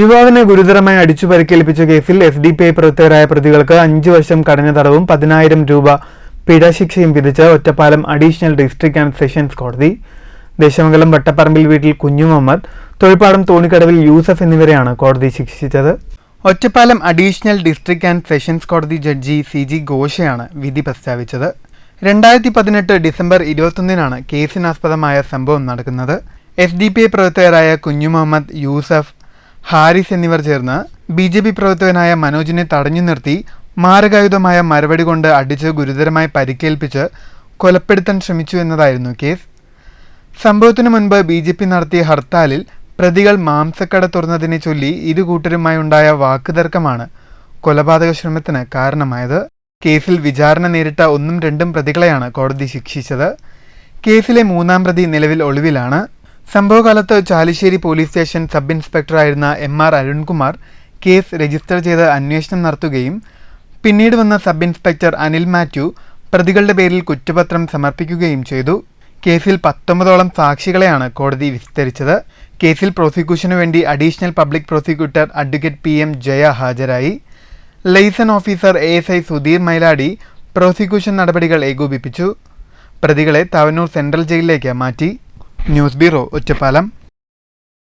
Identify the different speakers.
Speaker 1: യുവാവിനെ ഗുരുതരമായി അടിച്ചു പരിക്കേൽപ്പിച്ച കേസിൽ എസ് ഡി പി ഐ പ്രവർത്തകരായ പ്രതികൾക്ക് അഞ്ചു വർഷം കഠിന തടവും പതിനായിരം രൂപ പിഴശിക്ഷയും വിധിച്ച Ottapalam additional district and sessions കോടതി. ദേശമംഗലം വട്ടപ്പറമ്പിൽ വീട്ടിൽ കുഞ്ഞു മുഹമ്മദ് തൊഴിൽപ്പാടം തോണിക്കടവിൽ യൂസഫ് എന്നിവരെയാണ് കോടതി ശിക്ഷിച്ചത്. Ottapalam additional district and sessions കോടതി ജഡ്ജി സി ജി ഘോഷയാണ് വിധി പ്രസ്താവിച്ചത്. രണ്ടായിരത്തി പതിനെട്ട് ഡിസംബർ ഇരുപത്തൊന്നിനാണ് കേസിനാസ്പദമായ സംഭവം നടക്കുന്നത്. എസ് ഡി പി ഐ പ്രവർത്തകരായ കുഞ്ഞു മുഹമ്മദ് യൂസഫ് ഹാരിസ് എന്നിവർ ചേർന്ന് ബി ജെ പി പ്രവർത്തകനായ മനോജിനെ തടഞ്ഞു നിർത്തി മാരകായുധമായ മരവടി കൊണ്ട് അടിച്ച് ഗുരുതരമായി പരിക്കേൽപ്പിച്ച് കൊലപ്പെടുത്താൻ ശ്രമിച്ചു എന്നതായിരുന്നു കേസ്. സംഭവത്തിനു മുൻപ് ബി ജെ പി നടത്തിയ ഹർത്താലിൽ പ്രതികൾ മാംസക്കട തുറന്നതിനെ ചൊല്ലി ഇരു ഉണ്ടായ വാക്കുതർക്കമാണ് കൊലപാതക ശ്രമത്തിന് കാരണമായത്. കേസിൽ വിചാരണ നേരിട്ട ഒന്നും രണ്ടും പ്രതികളെയാണ് കോടതി ശിക്ഷിച്ചത്. കേസിലെ മൂന്നാം പ്രതി നിലവിൽ ഒളിവിലാണ്. സംഭവകാലത്ത് Chalissery police station sub ഇൻസ്പെക്ടറായിരുന്ന M R Arunkumar case register ചെയ്ത് അന്വേഷണം നടത്തുകയും പിന്നീട് വന്ന സബ് ഇൻസ്പെക്ടർ അനിൽ മാത്യു പ്രതികളുടെ പേരിൽ കുറ്റപത്രം സമർപ്പിക്കുകയും ചെയ്തു. കേസിൽ പത്തൊമ്പതോളം സാക്ഷികളെയാണ് കോടതി വിസ്തരിച്ചത്. കേസിൽ പ്രോസിക്യൂഷനു വേണ്ടി additional public prosecutor advocate P M Jaya ഹാജരായി. Liaison officer A S I Sudheer Mailadi prosecution നടപടികൾ ഏകോപിപ്പിച്ചു. പ്രതികളെ തവനൂർ സെൻട്രൽ ജയിലിലേക്ക് മാറ്റി. News bureau Ottapalam